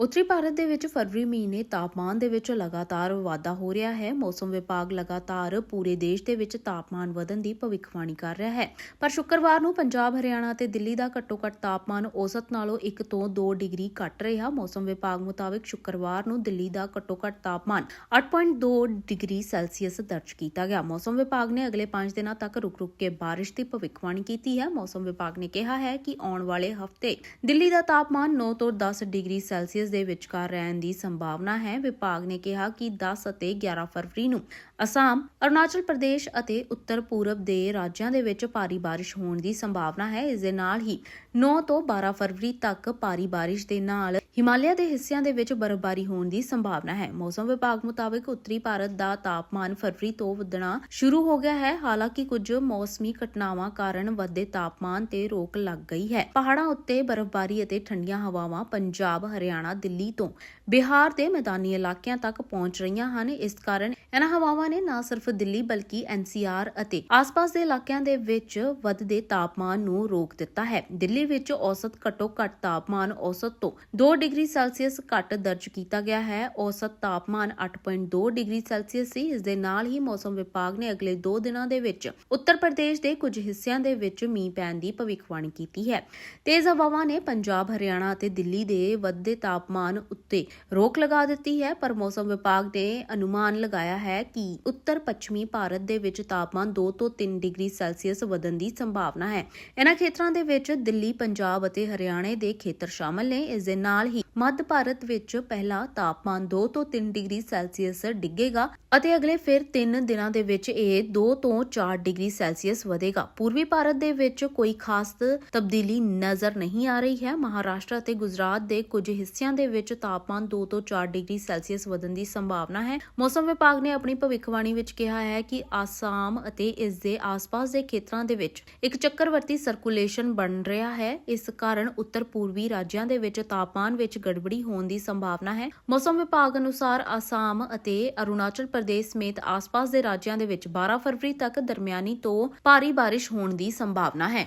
ਉੱਤਰੀ ਭਾਰਤ ਦੇ ਵਿੱਚ ਫਰਵਰੀ ਮਹੀਨੇ ਤਾਪਮਾਨ ਦੇ ਵਿੱਚ ਲਗਾਤਾਰ ਵਾਧਾ ਹੋ ਰਿਹਾ ਹੈ। ਮੌਸਮ ਵਿਭਾਗ ਲਗਾਤਾਰ ਪੂਰੇ ਦੇਸ਼ ਦੇ ਵਿੱਚ ਤਾਪਮਾਨ ਵਧਣ ਦੀ ਭਵਿੱਖਬਾਣੀ ਕਰ ਰਿਹਾ ਹੈ। ਪਰ ਸ਼ੁੱਕਰਵਾਰ ਨੂੰ ਪੰਜਾਬ, ਹਰਿਆਣਾ ਅਤੇ ਦਿੱਲੀ ਦਾ ਘੱਟੋ-ਘੱਟ ਤਾਪਮਾਨ ਔਸਤ ਨਾਲੋਂ 1 ਤੋਂ 2 ਡਿਗਰੀ ਘੱਟ ਰਿਹਾ। ਮੌਸਮ ਵਿਭਾਗ ਮੁਤਾਬਕ ਸ਼ੁੱਕਰਵਾਰ ਨੂੰ ਦਿੱਲੀ ਦਾ ਘੱਟੋ-ਘੱਟ ਤਾਪਮਾਨ 8.2 ਡਿਗਰੀ ਸੈਲਸੀਅਸ ਦਰਜ ਕੀਤਾ ਗਿਆ। ਮੌਸਮ ਵਿਭਾਗ ਨੇ ਅਗਲੇ 5 ਦਿਨਾਂ ਤੱਕ ਰੁਕ-ਰੁਕ ਕੇ ਬਾਰਿਸ਼ ਦੀ ਭਵਿੱਖਬਾਣੀ ਕੀਤੀ ਹੈ। ਮੌਸਮ ਵਿਭਾਗ ਨੇ ਕਿਹਾ ਹੈ ਕਿ ਆਉਣ ਵਾਲੇ ਹਫ਼ਤੇ ਦਿੱਲੀ ਦਾ ਤਾਪਮਾਨ 9 ਤੋਂ 10 ਡਿਗਰੀ ਸੈਲਸੀਅਸ ਦੇ ਵਿਚਕਾਰ ਰਹਿਣ ਦੀ ਸੰਭਾਵਨਾ ਹੈ, ਵਿਭਾਗ ਨੇ ਕਿਹਾ ਕਿ 10 ਅਤੇ 11 ਫਰਵਰੀ ਨੂੰ ਅਸਾਮ, ਅਰੁਣਾਚਲ ਪ੍ਰਦੇਸ਼ ਅਤੇ ਉੱਤਰ ਪੂਰਬ ਦੇ ਰਾਜਾਂ ਦੇ ਵਿੱਚ ਭਾਰੀ ਬਾਰਿਸ਼ ਹੋਣ ਦੀ ਸੰਭਾਵਨਾ ਹੈ। ਇਸ ਦੇ ਨਾਲ ਹੀ 9 ਤੋਂ 12 ਫਰਵਰੀ ਤੱਕ ਭਾਰੀ ਬਾਰਿਸ਼ ਦੇ ਨਾਲ ਹਿਮਾਲਿਆ ਦੇ ਹਿੱਸਿਆਂ ਦੇ ਵਿੱਚ ਬਰਫ਼ਬਾਰੀ ਹੋਣ ਦੀ ਸੰਭਾਵਨਾ ਹੈ। ਮੌਸਮ ਵਿਭਾਗ ਮੁਤਾਬਕ ਉੱਤਰੀ ਭਾਰਤ ਦਾ ਤਾਪਮਾਨ ਫਰਵਰੀ ਤੋਂ ਵਧਣਾ ਸ਼ੁਰੂ ਹੋ ਗਿਆ ਹੈ। ਹਾਲਾਂਕਿ ਕੁਝ ਮੌਸਮੀ ਘਟਨਾਵਾਂ ਕਾਰਨ ਵੱਧਦੇ ਤਾਪਮਾਨ ਤੇ ਰੋਕ ਲੱਗ ਗਈ ਹੈ। ਪਹਾੜਾਂ ਉੱਤੇ ਬਰਫ਼ਬਾਰੀ ਅਤੇ ਠੰਡੀਆਂ ਹਵਾਵਾਂ ਪੰਜਾਬ, ਹਰਿਆਣਾ, ਦਿੱਲੀ ਤੋਂ ਬਿਹਾਰ ਦੇ ਮੈਦਾਨੀ ਇਲਾਕਿਆਂ ਤੱਕ ਪਹੁੰਚ ਰਹੀਆਂ ਹਨ। ਇਸ ਕਾਰਨ ਇਹਨਾਂ ਹਵਾਵਾਂ ਨੇ ਨਾ ਸਿਰਫ ਦਿੱਲੀ ਬਲਕਿ ਐਨਸੀਆਰ ਅਤੇ ਆਸ-ਪਾਸ ਦੇ ਇਲਾਕਿਆਂ ਦੇ ਵਿੱਚ ਵੱਧਦੇ ਤਾਪਮਾਨ ਨੂੰ ਰੋਕ ਦਿੱਤਾ ਹੈ। ਦਿੱਲੀ ਵਿੱਚ ਔਸਤ ਘੱਟੋ-ਘੱਟ ਤਾਪਮਾਨ ਔਸਤ ਤੋਂ 2 ਡਿਗਰੀ ਸੈਲਸੀਅਸ ਘੱਟ ਦਰਜ ਕੀਤਾ ਗਿਆ ਹੈ। ਔਸਤ ਤਾਪਮਾਨ 8.2 ਡਿਗਰੀ ਸੈਲਸੀਅਸ ਸੀ। ਇਸ ਦੇ ਨਾਲ ਹੀ ਮੌਸਮ ਵਿਭਾਗ ਨੇ ਅਗਲੇ 2 ਦਿਨਾਂ ਦੇ ਵਿੱਚ ਉੱਤਰ ਪ੍ਰਦੇਸ਼ ਦੇ ਕੁਝ ਹਿੱਸਿਆਂ ਦੇ ਵਿੱਚ ਮੀਂਹ ਪੈਣ ਦੀ ਭਵਿੱਖਬਾਣੀ ਕੀਤੀ ਹੈ। ਤੇਜ਼ ਹਵਾਵਾਂ ਨੇ ਪੰਜਾਬ, ਹਰਿਆਣਾ ਅਤੇ ਦਿੱਲੀ ਦੇ ਵੱਧਦੇ ਤਾਪਮਾਨ ਉੱਤੇ ਰੋਕ ਲਗਾ ਦਿੱਤੀ ਹੈ। ਪਰ ਮੌਸਮ ਵਿਭਾਗ ਨੇ ਅਨੁਮਾਨ ਲਗਾਇਆ ਹੈ ਕਿ ਉੱਤਰ ਪੱਛਮੀ ਭਾਰਤ ਦੇ ਵਿੱਚ ਤਾਪਮਾਨ 2 ਤੋਂ 3 ਡਿਗਰੀ ਸੈਲਸੀਅਸ ਵਧਣ ਦੀ ਸੰਭਾਵਨਾ ਹੈ। ਇਹਨਾਂ ਖੇਤਰਾਂ ਦੇ ਵਿੱਚ ਦਿੱਲੀ, ਪੰਜਾਬ ਅਤੇ ਹਰਿਆਣੇ ਦੇ ਖੇਤਰ ਸ਼ਾਮਲ ਨੇ। ਇਸ ਦੇ ਨਾਲ ਹੀ ਮੱਧ ਭਾਰਤ ਵਿੱਚ ਪਹਿਲਾ ਤਾਪਮਾਨ 2 ਤੋਂ 3 ਡਿਗਰੀ ਸੈਲਸੀਅਸ ਡਿੱਗੇਗਾ ਅਤੇ ਅਗਲੇ ਫਿਰ 3 ਦਿਨਾਂ ਦੇ ਵਿੱਚ ਇਹ 2 ਤੋਂ 4 ਡਿਗਰੀ ਸੈਲਸੀਅਸ ਵਧੇਗਾ। ਪੂਰਬੀ ਭਾਰਤ ਦੇ ਵਿੱਚ ਕੋਈ ਖਾਸ ਤਬਦੀਲੀ ਨਜ਼ਰ ਨਹੀਂ ਆ ਰਹੀ ਹੈ। ਮਹਾਰਾਸ਼ਟਰ ਅਤੇ ਗੁਜਰਾਤ ਦੇ ਕੁਝ ਹਿੱਸਿਆਂ ਦੇ ਵਿੱਚ ਤਾਪਮਾਨ 2 ਤੋਂ 4 ਡਿਗਰੀ ਸੈਲਸੀਅਸ ਵਧਣ ਦੀ ਸੰਭਾਵਨਾ ਹੈ। ਮੌਸਮ ਵਿਭਾਗ ਨੇ ਆਪਣੀ ਭਵਿੱਖਬਾਣੀ ਵਿੱਚ ਕਿਹਾ ਹੈ ਕਿ ਆਸਾਮ ਅਤੇ ਇਸ ਦੇ ਆਸ-ਪਾਸ ਦੇ ਖੇਤਰਾਂ ਦੇ ਵਿੱਚ ਇੱਕ ਚੱਕਰਵਰਤੀ ਸਰਕੂਲੇਸ਼ਨ ਬਣ ਰਿਹਾ ਹੈ। ਇਸ ਕਾਰਨ ਉੱਤਰ ਪੂਰਬੀ ਰਾਜਾਂ ਦੇ ਵਿੱਚ ਤਾਪਮਾਨ ਵਿੱਚ ਗੜਬੜੀ ਹੋਣ ਦੀ ਸੰਭਾਵਨਾ ਹੈ। ਮੌਸਮ ਵਿਭਾਗ ਅਨੁਸਾਰ ਆਸਾਮ ਅਤੇ ਅਰੁਣਾਚਲ ਪ੍ਰਦੇਸ਼ ਸਮੇਤ ਆਸ-ਪਾਸ ਦੇ ਰਾਜਾਂ ਦੇ ਵਿੱਚ 12 ਫਰਵਰੀ ਤੱਕ ਦਰਮਿਆਨੀ ਤੋਂ ਭਾਰੀ ਬਾਰਿਸ਼ ਹੋਣ ਦੀ ਸੰਭਾਵਨਾ ਹੈ।